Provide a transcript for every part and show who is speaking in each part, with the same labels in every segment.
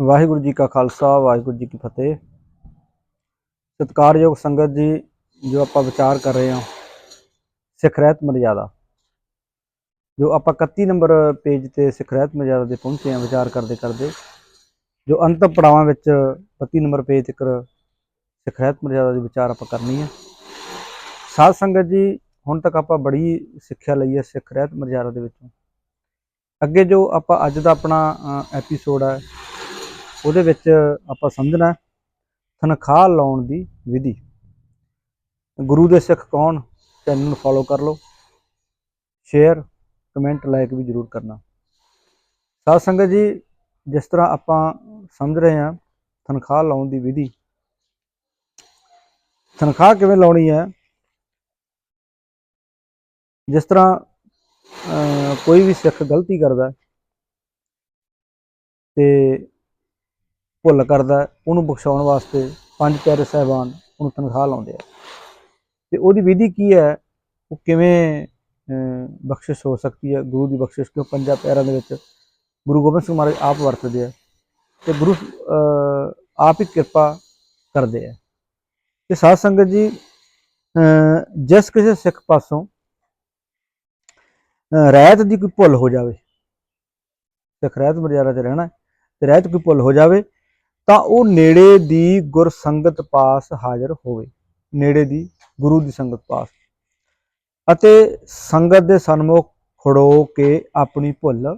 Speaker 1: ਵਾਹਿਗੁਰੂ ਜੀ ਕਾ ਖਾਲਸਾ, ਵਾਹਿਗੁਰੂ ਜੀ ਕੀ ਫਤਿਹ। ਸਤਿਕਾਰਯੋਗ ਸੰਗਤ ਜੀ, ਜੋ ਆਪਾਂ ਵਿਚਾਰ ਕਰ ਰਹੇ ਹਾਂ, ਸਿੱਖ ਰਹਿਤ ਮਰਜ਼ਾਦਾ ਜੋ ਆਪਾਂ 31 ਨੰਬਰ ਪੇਜ ਤੇ ਸਿੱਖ ਰਹਿਤ ਮਰਜ਼ਾਦਾ ਦੇ ਪਹੁੰਚੇ ਹਾਂ ਵਿਚਾਰ ਕਰਦੇ ਕਰਦੇ, ਜੋ ਅੰਤਮ ਪੜਾਵਾਂ ਵਿੱਚ 32 ਨੰਬਰ ਪੇਜ ਤੱਕ ਸਿੱਖ ਰਹਿਤ ਮਰਜ਼ਾਦਾ ਦੇ ਵਿਚਾਰ ਆਪਾਂ ਕਰਨੀ ਹੈ। ਸਾਧ ਸੰਗਤ ਜੀ, ਹੁਣ ਤੱਕ ਆਪਾਂ ਬੜੀ ਸਿੱਖਿਆ ਲਈ ਹੈ ਸਿੱਖ ਰਹਿਤ ਮਰਜ਼ਾਦਾ ਦੇ ਵਿੱਚੋਂ। ਅੱਗੇ ਜੋ ਆਪਾਂ ਅੱਜ ਦਾ ਆਪਣਾ ਐਪੀਸੋਡ ਹੈ ਉਹਦੇ ਵਿੱਚ ਆਪਾਂ ਸਮਝਣਾ ਤਨਖਾਹ ਲਾਉਣ ਦੀ ਵਿਧੀ। ਗੁਰੂ ਦੇ ਸਿੱਖ ਕੌਣ? ਚੈਨਲ ਨੂੰ ਫੋਲੋ ਕਰ ਲਓ। ਸ਼ੇਅਰ ਕਮੈਂਟ ਲਾਈਕ ਵੀ ਜਰੂਰ ਕਰਨਾ। ਸਾਧ ਸੰਗਤ ਜੀ, ਜਿਸ ਤਰ੍ਹਾਂ ਆਪਾਂ ਸਮਝ ਰਹੇ ਹਾਂ, ਤਨਖਾਹ ਲਾਉਣ ਦੀ ਵਿਧੀ। ਤਨਖਾਹ ਕਿਵੇਂ ਲਾਉਣੀ ਹੈ? ਜਿਸ ਤਰ੍ਹਾਂ ਕੋਈ ਵੀ ਸਿੱਖ ਗਲਤੀ ਕਰਦਾ ਹੈ, ਤੇ ਭੁੱਲ ਕਰਦਾ ਉਹਨੂੰ ਬਖਸ਼ਾਉਣ ਵਾਸਤੇ ਪੰਜ ਪਿਆਰੇ ਸਾਹਿਬਾਨ ਉਹਨੂੰ ਤਨਖਾਹ ਲਾਉਂਦੇ ਆ। ਤੇ ਉਹਦੀ ਵਿਧੀ ਕੀ ਹੈ? ਉਹ ਕਿਵੇਂ ਬਖਸ਼ਿਸ਼ ਹੋ ਸਕਦੀ ਹੈ? ਗੁਰੂ ਦੀ ਬਖਸ਼ਿਸ਼ ਕਿਉਂ ਪੰਜਾਂ ਪਿਆਰਿਆਂ ਦੇ ਵਿੱਚ? ਗੁਰੂ ਗੋਬਿੰਦ ਸਿੰਘ ਮਹਾਰਾਜ ਆਪ ਵਰਤਦੇ ਆ ਤੇ ਗੁਰੂ ਆਪ ਹੀ ਕਿਰਪਾ ਕਰਦੇ ਆ। ਤੇ ਸਾਧ ਸੰਗਤ ਜੀ ਜਿਸ ਕਿਸੇ ਸਿੱਖ ਪਾਸੋਂ ਰਹਿਤ ਦੀ ਕੋਈ ਭੁੱਲ ਹੋ ਜਾਵੇ ਸਿੱਖ ਰਹਿਤ ਮਰਜ਼ਾਦਾ 'ਚ ਰਹਿਣਾ ਹੈ, ਤੇ ਰਹਿਤ ਕੋਈ ਭੁੱਲ ਹੋ ਜਾਵੇ ਤਾਂ ਉਹ ਨੇੜੇ ਦੀ ਗੁਰਸੰਗਤ ਪਾਸ ਹਾਜ਼ਰ ਹੋਵੇ। ਨੇੜੇ ਦੀ ਗੁਰੂ ਦੀ ਸੰਗਤ ਪਾਸ। ਅਤੇ ਸੰਗਤ ਦੇ ਸਨਮੁਖ ਖੜੋ ਕੇ ਆਪਣੀ ਭੁੱਲ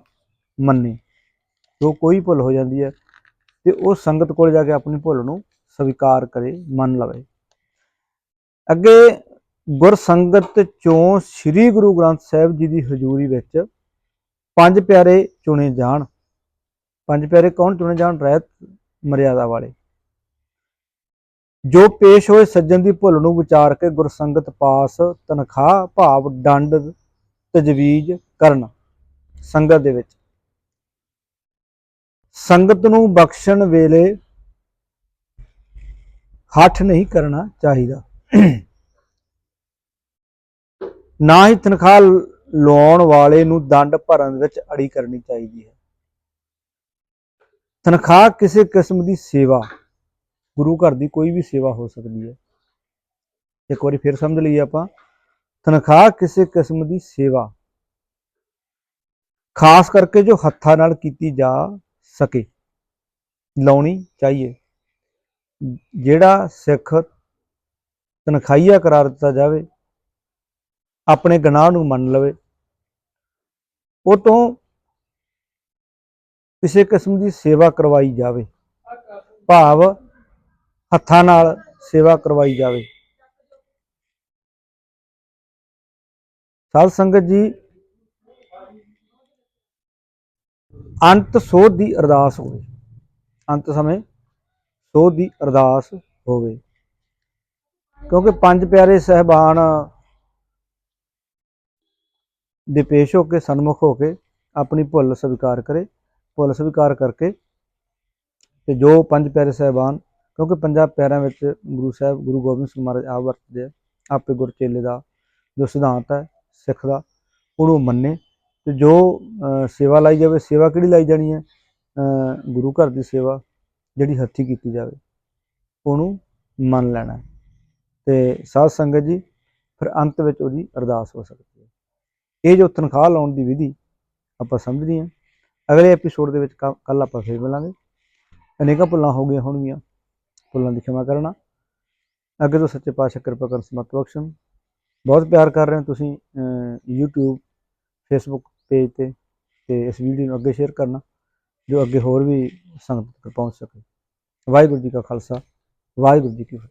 Speaker 1: ਮੰਨੇ। ਜੋ ਕੋਈ ਭੁੱਲ ਹੋ ਜਾਂਦੀ ਹੈ ਤੇ ਉਹ ਸੰਗਤ ਕੋਲ ਜਾ ਕੇ ਆਪਣੀ ਭੁੱਲ ਨੂੰ ਸਵੀਕਾਰ ਕਰੇ, ਮੰਨ ਲਵੇ। ਅੱਗੇ ਗੁਰਸੰਗਤ ਚੋਂ ਸ੍ਰੀ ਗੁਰੂ ਗ੍ਰੰਥ ਸਾਹਿਬ ਜੀ ਦੀ ਹਜ਼ੂਰੀ ਵਿੱਚ ਪੰਜ ਪਿਆਰੇ ਚੁਣੇ ਜਾਣ। ਪੰਜ ਪਿਆਰੇ ਕੌਣ ਚੁਣੇ ਜਾਣ? ਰਹਿਤ ਮਰਿਆਦਾ ਵਾਲੇ। ਜੋ ਪੇਸ਼ ਹੋਏ ਸੱਜਣ ਦੀ ਭੁੱਲ ਨੂੰ ਵਿਚਾਰ ਕੇ ਗੁਰਸੰਗਤ ਪਾਸ ਤਨਖਾਹ, ਭਾਵ, ਡੰਡ, ਤਜਵੀਜ਼ ਕਰਨ ਸੰਗਤ ਦੇ ਵਿੱਚ। ਸੰਗਤ ਨੂੰ ਬਖਸ਼ਣ ਵੇਲੇ ਹੱਠ ਨਹੀਂ ਕਰਨਾ ਚਾਹੀਦਾ। ਨਾ ਹੀ ਤਨਖਾਹ ਲਾਉਣ ਵਾਲੇ ਨੂੰ ਦੰਡ ਭਰਨ ਵਿੱਚ ਅੜੀ ਕਰਨੀ ਚਾਹੀਦੀ ਹੈ। ਤਨਖਾਹ ਕਿਸੇ ਕਿਸਮ ਦੀ ਸੇਵਾ, ਗੁਰੂ ਘਰ ਦੀ ਕੋਈ ਵੀ ਸੇਵਾ ਹੋ ਸਕਦੀ ਹੈ। ਇੱਕ ਵਾਰੀ ਫਿਰ ਸਮਝ ਲਈਏ ਆਪਾਂ, ਤਨਖਾਹ ਕਿਸੇ ਕਿਸਮ ਦੀ ਸੇਵਾ, ਖਾਸ ਕਰਕੇ ਜੋ ਹੱਥਾਂ ਨਾਲ ਕੀਤੀ ਜਾ ਸਕੇ, ਲਾਉਣੀ ਚਾਹੀਏ। ਜਿਹੜਾ ਸਿੱਖ ਤਨਖਾਹੀਆ ਕਰਾਰ ਦਿੱਤਾ ਜਾਵੇ, ਆਪਣੇ ਗੁਨਾਹ ਨੂੰ ਮੰਨ ਲਵੇ, ਉਹ ਤੋਂ ਕਿਸੇ ਕਿਸਮ ਦੀ ਸੇਵਾ ਕਰਵਾਈ ਜਾਵੇ। ਭਾਵ ਹੱਥਾਂ ਨਾਲ ਸੇਵਾ ਕਰਵਾਈ ਜਾਵੇ। ਸਾਧ ਸੰਗਤ ਜੀ, ਅੰਤ ਸੋਧ ਦੀ ਅਰਦਾਸ ਹੋਵੇ। ਅੰਤ ਸਮੇਂ ਸੋਧ ਦੀ ਅਰਦਾਸ ਹੋਵੇ। ਕਿਉਂਕਿ ਪੰਜ ਪਿਆਰੇ ਸਹਿਬਾਨ ਦੇ ਪੇਸ਼ ਹੋ ਕੇ, ਸਨਮੁਖ ਹੋ ਕੇ ਆਪਣੀ ਭੁੱਲ ਸਵੀਕਾਰ ਕਰੇ। ਭੁੱਲ ਸਵੀਕਾਰ ਕਰਕੇ ਤੇ ਜੋ ਪੰਜ ਪਿਆਰੇ ਸਹਿਬਾਨ, ਕਿਉਂਕਿ ਪੰਜਾਂ ਪਿਆਰਿਆਂ ਵਿੱਚ ਗੁਰੂ ਸਾਹਿਬ, ਗੁਰੂ ਗੋਬਿੰਦ ਸਿੰਘ ਮਹਾਰਾਜ ਆਪ ਵਰਤਦੇ ਆ, ਆਪੇ ਗੁਰ ਚੇਲੇ ਦਾ ਜੋ ਸਿਧਾਂਤ ਹੈ, ਸਿੱਖ ਦਾ, ਉਹਨੂੰ ਮੰਨੇ ਤੇ ਜੋ ਸੇਵਾ ਲਾਈ ਜਾਵੇ, ਸੇਵਾ ਕਿਹੜੀ ਲਾਈ ਜਾਣੀ ਹੈ ਗੁਰੂ ਘਰ ਦੀ ਸੇਵਾ ਜਿਹੜੀ ਹੱਥੀ ਕੀਤੀ ਜਾਵੇ, ਉਹਨੂੰ ਮੰਨ ਲੈਣਾ ਹੈ। ਤੇ ਸਾਧ ਸੰਗਤ ਜੀ, ਫਿਰ ਅੰਤ ਵਿੱਚ ਉਹਦੀ ਅਰਦਾਸ ਹੋ ਸਕਦੀ ਹੈ ਇਹ ਜੋ ਤਨਖਾਹ ਲਾਉਣ ਦੀ ਵਿਧੀ ਆਪਾਂ ਸਮਝਦੇ ਹਾਂ ਅਗਲੇ ਐਪੀਸੋਡ ਦੇ ਵਿੱਚ ਕੱਲ ਆਪਾਂ ਫਿਰ ਮਿਲਾਂਗੇ। ਅਨੇਕਾਂ ਭੁੱਲਾਂ ਹੋ ਗਈਆਂ ਹੋਣਗੀਆਂ। ਭੁੱਲਾਂ ਦੀ ਖਿਮਾ ਕਰਨਾ। ਅੱਗੇ ਤੋਂ ਸੱਚੇ ਪਾਤਸ਼ਾਹ ਕਿਰਪਾ ਕਰਨ ਸਮਤ ਬਖਸ਼ਣ। ਬਹੁਤ ਪਿਆਰ ਕਰ ਰਹੇ ਹੋ ਤੁਸੀਂ ਅਹ, YouTube Facebook ਪੇਜ ਤੇ। ਤੇ ਇਸ ਵੀਡੀਓ ਨੂੰ ਅੱਗੇ ਸ਼ੇਅਰ ਕਰਨਾ ਜੋ ਅੱਗੇ ਹੋਰ ਵੀ ਸੰਗਤ ਤੱਕ ਪਹੁੰਚ ਸਕੇ। ਵਾਹਿਗੁਰੂ ਜੀ ਕਾ ਖਾਲਸਾ। ਵਾਹਿਗੁਰੂ ਜੀ ਕੀ ਫਤਿਹ।